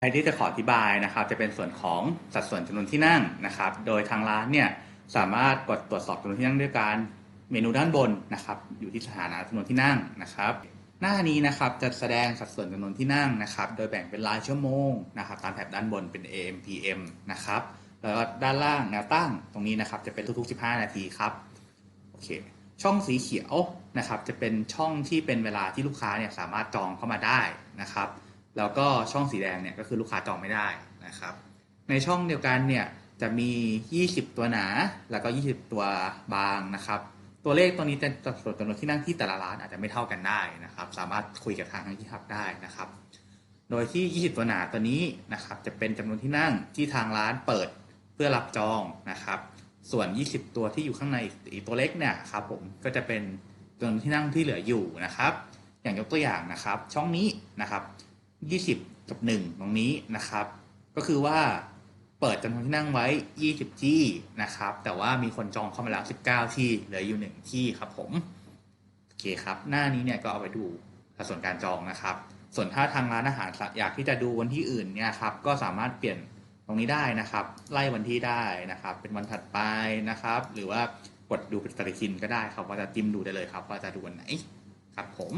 ใครที่จะขออธิบายนะครับ จะเป็นส่วนของสัดส่วนจำนวนที่นั่งนะครับ โดยทางร้านเนี่ยสามารถกดตรวจสอบจำนวนที่นั่งด้วยการเมนูด้านบนนะครับ อยู่ที่สถานะจำนวนที่นั่งนะครับ หน้านี้นะครับจะแสดงสัดส่วนจำนวนที่นั่งนะครับ โดยแบ่งเป็นรายชั่วโมงนะครับ ตามแถบด้านบนเป็น AM PM นะครับแล้วด้านล่างแนวตั้งตรงนี้นะครับจะเป็นทุกๆ 15 นาทีครับโอเคช่องสีเขียวนะครับ จะเป็นช่องที่เป็นเวลาที่ลูกค้าเนี่ยสามารถจองเข้ามาได้นะครับ แล้วก็ช่องสีแดงเนี่ยก็คือลูกค้าจองไม่ได้นะครับ ในช่องเดียวกันเนี่ยจะมี 20 ตัวหนา แล้วก็ 20 ตัวบางนะครับ ตัวเลขตัวนี้จะส่วนจำนวนที่นั่งที่แต่ละร้านอาจจะไม่เท่ากันได้นะครับ สามารถคุยกับทางที่พักได้นะครับ โดยที่ 20 ตัวหนาตัวนี้นะครับ จะเป็นจำนวนที่นั่งที่ทางร้านเปิดเพื่อรับจองนะครับ ส่วน 20 ตัวที่อยู่ข้างในอีกตัวเล็กเนี่ยครับผมก็จะเป็นจำนวนที่นั่งที่เหลืออยู่นะครับ อย่างยกตัวอย่างนะครับ ช่องนี้นะครับ 20กับ1ตรงนี้นะครับ ก็คือว่าเปิดจำนวนที่นั่งไว้ 20 ที่นะครับ แต่ว่ามีคนจองเข้ามาแล้ว 19 ที่เหลืออยู่1ที่ครับผม โอเคครับ หน้านี้เนี่ยก็เอาไปดูสัดส่วนการจองนะครับ ส่วนถ้าทางร้านอาหารอยากที่จะดูวันที่อื่นเนี่ยครับ ก็สามารถเปลี่ยนตรงนี้ได้นะครับ ไล่วันที่ได้นะครับ เป็นวันถัดไปนะครับ หรือว่ากดดูเป็นปฏิทินก็ได้ครับ ว่าจะจิ้มดูได้เลยครับ ว่าจะดูวันไหนครับผม